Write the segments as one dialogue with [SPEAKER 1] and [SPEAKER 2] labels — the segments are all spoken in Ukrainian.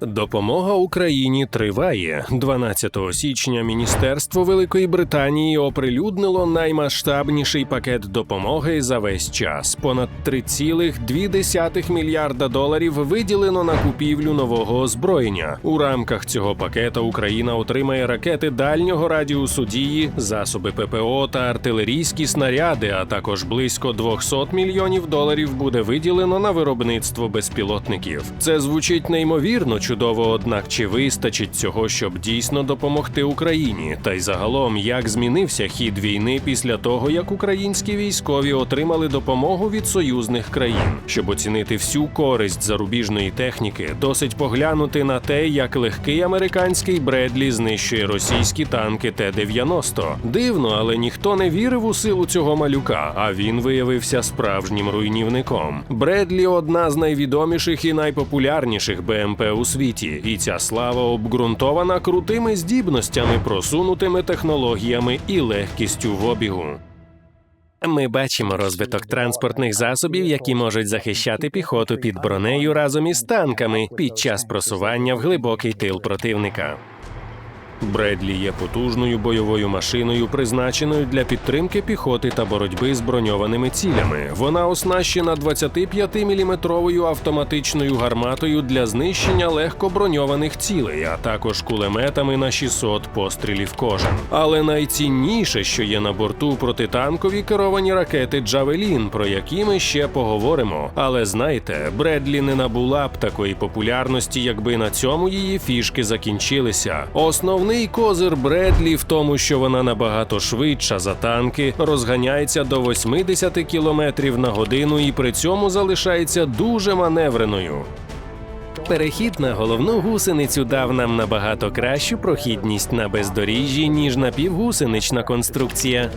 [SPEAKER 1] Допомога Україні триває. 12 січня Міністерство Великої Британії оприлюднило наймасштабніший пакет допомоги за весь час. Понад 3,2 мільярда доларів виділено на купівлю нового озброєння. У рамках цього пакета Україна отримає ракети дальнього радіусу дії, засоби ППО та артилерійські снаряди, а також близько 200 мільйонів доларів буде виділено на виробництво безпілотників. Це звучить неймовірно чудово, однак чи вистачить цього, щоб дійсно допомогти Україні? Та й загалом, як змінився хід війни після того, як українські військові отримали допомогу від союзних країн? Щоб оцінити всю користь зарубіжної техніки, досить поглянути на те, як легкий американський Бредлі знищує російські танки Т-90. Дивно, але ніхто не вірив у силу цього малюка, а він виявився справжнім руйнівником. Бредлі одна з найвідоміших і найпопулярніших БМП у світі, і ця слава обґрунтована крутими здібностями, просунутими технологіями і легкістю в обігу. Ми бачимо розвиток транспортних засобів, які можуть захищати піхоту під бронею разом із танками під час просування в глибокий тил противника. Бредлі є потужною бойовою машиною, призначеною для підтримки піхоти та боротьби з броньованими цілями. Вона оснащена 25-мм автоматичною гарматою для знищення легко броньованих цілей, а також кулеметами на 600 пострілів кожен. Але найцінніше, що є на борту протитанкові керовані ракети Джавелін, про які ми ще поговоримо. Але знайте, Бредлі не набула б такої популярності, якби на цьому її фішки закінчилися. Основний козир Бредлі в тому, що вона набагато швидша за танки, розганяється до 80 км на годину і при цьому залишається дуже маневреною. Перехід на головну гусеницю дав нам набагато кращу прохідність на бездоріжжі, ніж напівгусенична конструкція.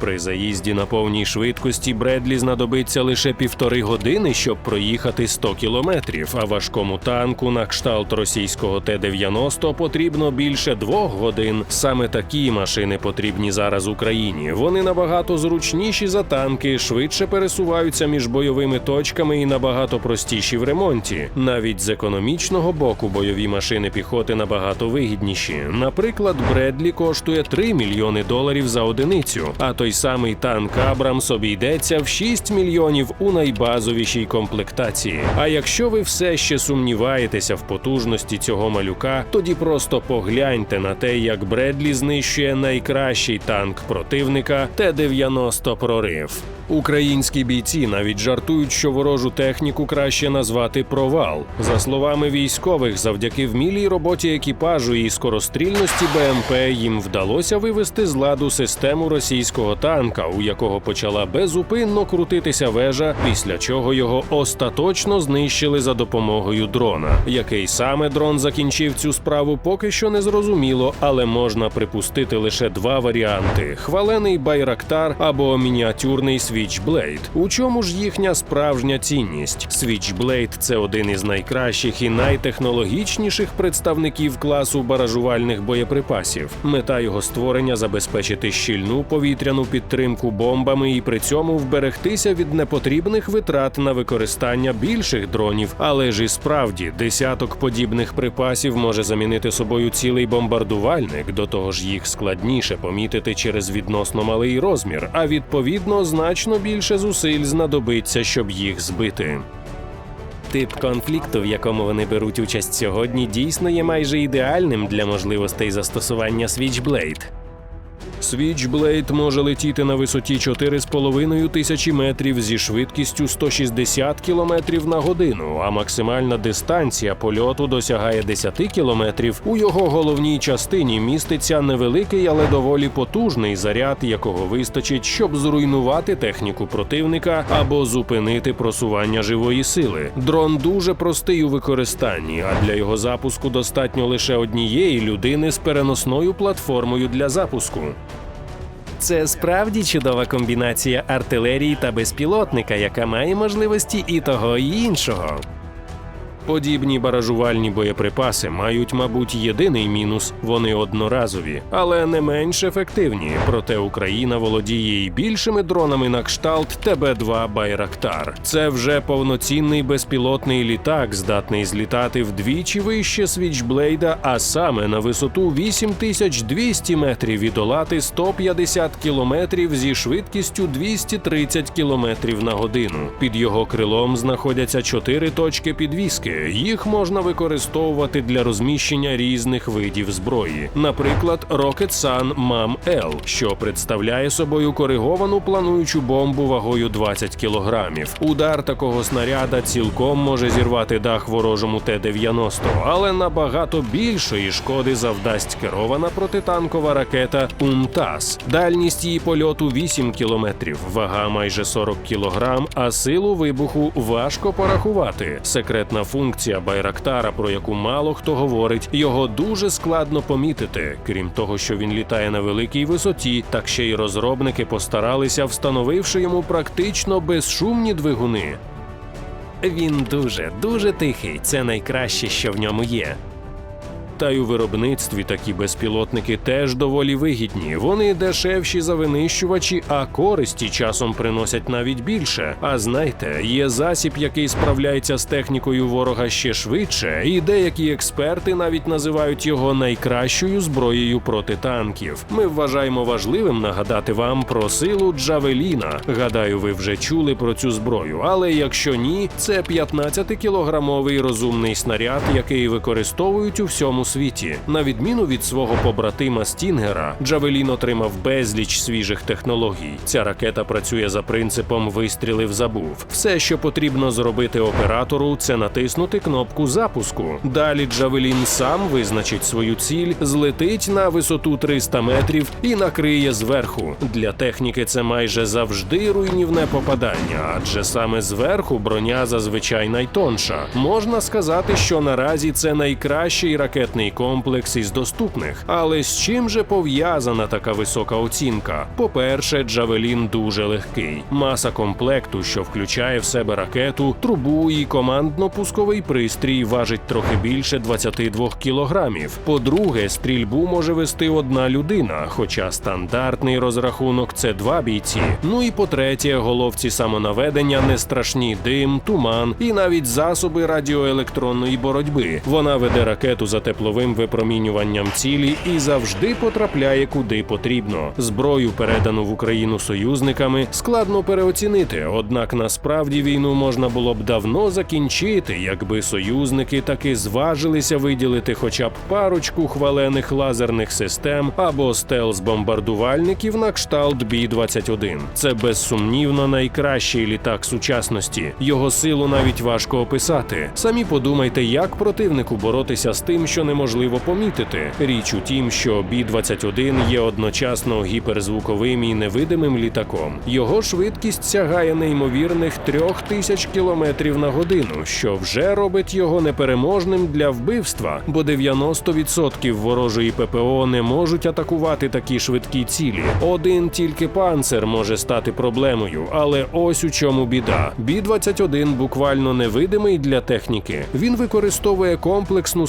[SPEAKER 1] При заїзді на повній швидкості Бредлі знадобиться лише півтори години, щоб проїхати 100 кілометрів, а важкому танку на кшталт російського Т-90 потрібно більше двох годин. Саме такі машини потрібні зараз Україні. Вони набагато зручніші за танки, швидше пересуваються між бойовими точками і набагато простіші в ремонті. Навіть з економічного боку бойові машини піхоти набагато вигідніші. Наприклад, Бредлі коштує 3 мільйони доларів за одиницю, а той самий танк Абрамс обійдеться в 6 мільйонів у найбазовішій комплектації. А якщо ви все ще сумніваєтеся в потужності цього малюка, тоді просто погляньте на те, як Бредлі знищує найкращий танк противника Т-90 прорив. Українські бійці навіть жартують, що ворожу техніку краще назвати провал. За словами військових, завдяки вмілій роботі екіпажу і скорострільності БМП їм вдалося вивести з ладу систему російського танка, у якого почала безупинно крутитися вежа, після чого його остаточно знищили за допомогою дрона. Який саме дрон закінчив цю справу, поки що не зрозуміло, але можна припустити лише два варіанти: хвалений байрактар або мініатюрний Switchblade. У чому ж їхня справжня цінність? Switchblade – це один із найкращих і найтехнологічніших представників класу баражувальних боєприпасів. Мета його створення забезпечити щільну повітряну підтримку бомбами і при цьому вберегтися від непотрібних витрат на використання більших дронів. Але ж і справді десяток подібних припасів може замінити собою цілий бомбардувальник. До того ж, їх складніше помітити через відносно малий розмір, а відповідно значно більше зусиль знадобиться, щоб їх збити. Тип конфлікту, в якому вони беруть участь сьогодні, дійсно є майже ідеальним для можливостей застосування Switchblade. Switchblade може летіти на висоті 4,5 тисячі метрів зі швидкістю 160 км на годину, а максимальна дистанція польоту досягає 10 км. У його головній частині міститься невеликий, але доволі потужний заряд, якого вистачить, щоб зруйнувати техніку противника або зупинити просування живої сили. Дрон дуже простий у використанні, а для його запуску достатньо лише однієї людини з переносною платформою для запуску. Це справді чудова комбінація артилерії та безпілотника, яка має можливості і того, і іншого. Подібні баражувальні боєприпаси мають, мабуть, єдиний мінус вони одноразові, але не менш ефективні. Проте Україна володіє і більшими дронами на кшталт ТБ-2 Байрактар. Це вже повноцінний безпілотний літак, здатний злітати вдвічі вище свічблейда, а саме на висоту 8200 метрів і долати 150 кілометрів зі швидкістю 230 кілометрів на годину. Під його крилом знаходяться чотири точки підвіски. Їх можна використовувати для розміщення різних видів зброї, наприклад, Rocket Sun MAM-L, що представляє собою кориговану плануючу бомбу вагою 20 кілограмів. Удар такого снаряда цілком може зірвати дах ворожому Т-90, але набагато більшої шкоди завдасть керована протитанкова ракета УМТАС. Дальність її польоту 8 кілометрів, вага майже 40 кілограм, а силу вибуху важко порахувати. Секретна функція Байрактара, про яку мало хто говорить, його дуже складно помітити. Крім того, що він літає на великій висоті, так ще й розробники постаралися, встановивши йому практично безшумні двигуни. Він дуже дуже тихий. Це найкраще, що в ньому є. Та й у виробництві такі безпілотники теж доволі вигідні. Вони дешевші за винищувачі, а користі часом приносять навіть більше. А знаєте, є засіб, який справляється з технікою ворога ще швидше, і деякі експерти навіть називають його найкращою зброєю проти танків. Ми вважаємо важливим нагадати вам про силу Джавеліна. Гадаю, ви вже чули про цю зброю. Але якщо ні, це 15-кілограмовий розумний снаряд, який використовують у всьому світі. На відміну від свого побратима Стінгера, Джавелін отримав безліч свіжих технологій. Ця ракета працює за принципом вистрілив забув. Все, що потрібно зробити оператору, це натиснути кнопку запуску. Далі Джавелін сам визначить свою ціль, злетить на висоту 300 метрів і накриє зверху. Для техніки це майже завжди руйнівне попадання, адже саме зверху броня зазвичай найтонша. Можна сказати, що наразі це найкращий ракетний комплекс із доступних. Але з чим же пов'язана така висока оцінка? По-перше, Джавелін дуже легкий. Маса комплекту, що включає в себе ракету, трубу і командно-пусковий пристрій, важить трохи більше 22 кілограмів. По-друге, стрільбу може вести одна людина, хоча стандартний розрахунок це два бійці. Ну і по-третє, головці самонаведення не страшні дим, туман і навіть засоби радіоелектронної боротьби. Вона веде ракету за тепловим випромінюванням цілі і завжди потрапляє куди потрібно. Зброю, передану в Україну союзниками, складно переоцінити. Однак насправді війну можна було б давно закінчити, якби союзники таки зважилися виділити хоча б парочку хвалених лазерних систем або стелс-бомбардувальників на кшталт Бі-21. Це безсумнівно найкращий літак сучасності. Його силу навіть важко описати. Самі подумайте, як противнику боротися з тим, що неможливо помітити. Річ у тім, що Бі-21 є одночасно гіперзвуковим і невидимим літаком. Його швидкість сягає неймовірних трьох тисяч кілометрів на годину, що вже робить його непереможним для вбивства, бо 90% ворожої ППО не можуть атакувати такі швидкі цілі. Один тільки панцер може стати проблемою, але ось у чому біда. Бі-21 буквально невидимий для техніки. Він використовує комплексну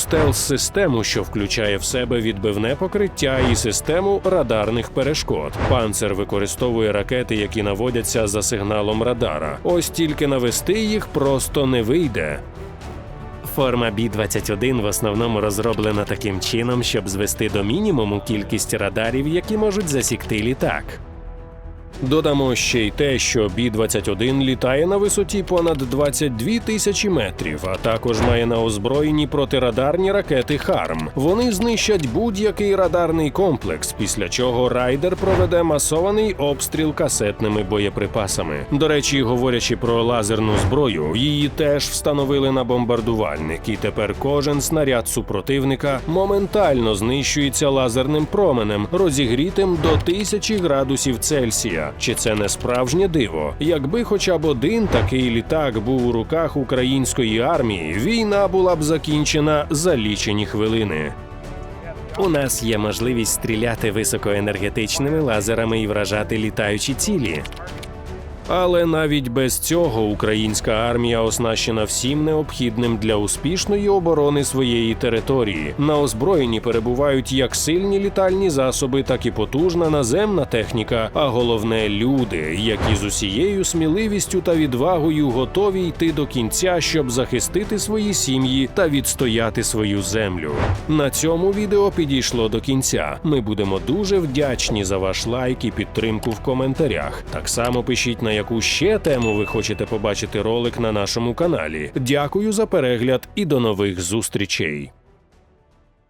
[SPEAKER 1] стелс-систему, що включає в себе відбивне покриття і систему радарних перешкод. Панцер використовує ракети, які наводяться за сигналом радара. Ось тільки навести їх просто не вийде. Форма Бі-21 в основному розроблена таким чином, щоб звести до мінімуму кількість радарів, які можуть засікти літак. Додамо ще й те, що Бі-21 літає на висоті понад 22 тисячі метрів, а також має на озброєнні протирадарні ракети Харм. Вони знищать будь-який радарний комплекс, після чого райдер проведе масований обстріл касетними боєприпасами. До речі, говорячи про лазерну зброю, її теж встановили на бомбардувальник, і тепер кожен снаряд супротивника моментально знищується лазерним променем, розігрітим до тисячі градусів Цельсія. Чи це не справжнє диво? Якби хоча б один такий літак був у руках української армії, війна була б закінчена за лічені хвилини. У нас є можливість стріляти високоенергетичними лазерами і вражати літаючі цілі. Але навіть без цього українська армія оснащена всім необхідним для успішної оборони своєї території. На озброєнні перебувають як сильні літальні засоби, так і потужна наземна техніка. А головне люди, які з усією сміливістю та відвагою готові йти до кінця, щоб захистити свої сім'ї та відстояти свою землю. На цьому відео підійшло до кінця. Ми будемо дуже вдячні за ваш лайк і підтримку в коментарях. Так само пишіть на яку ще тему ви хочете побачити ролик на нашому каналі. Дякую за перегляд і до нових зустрічей.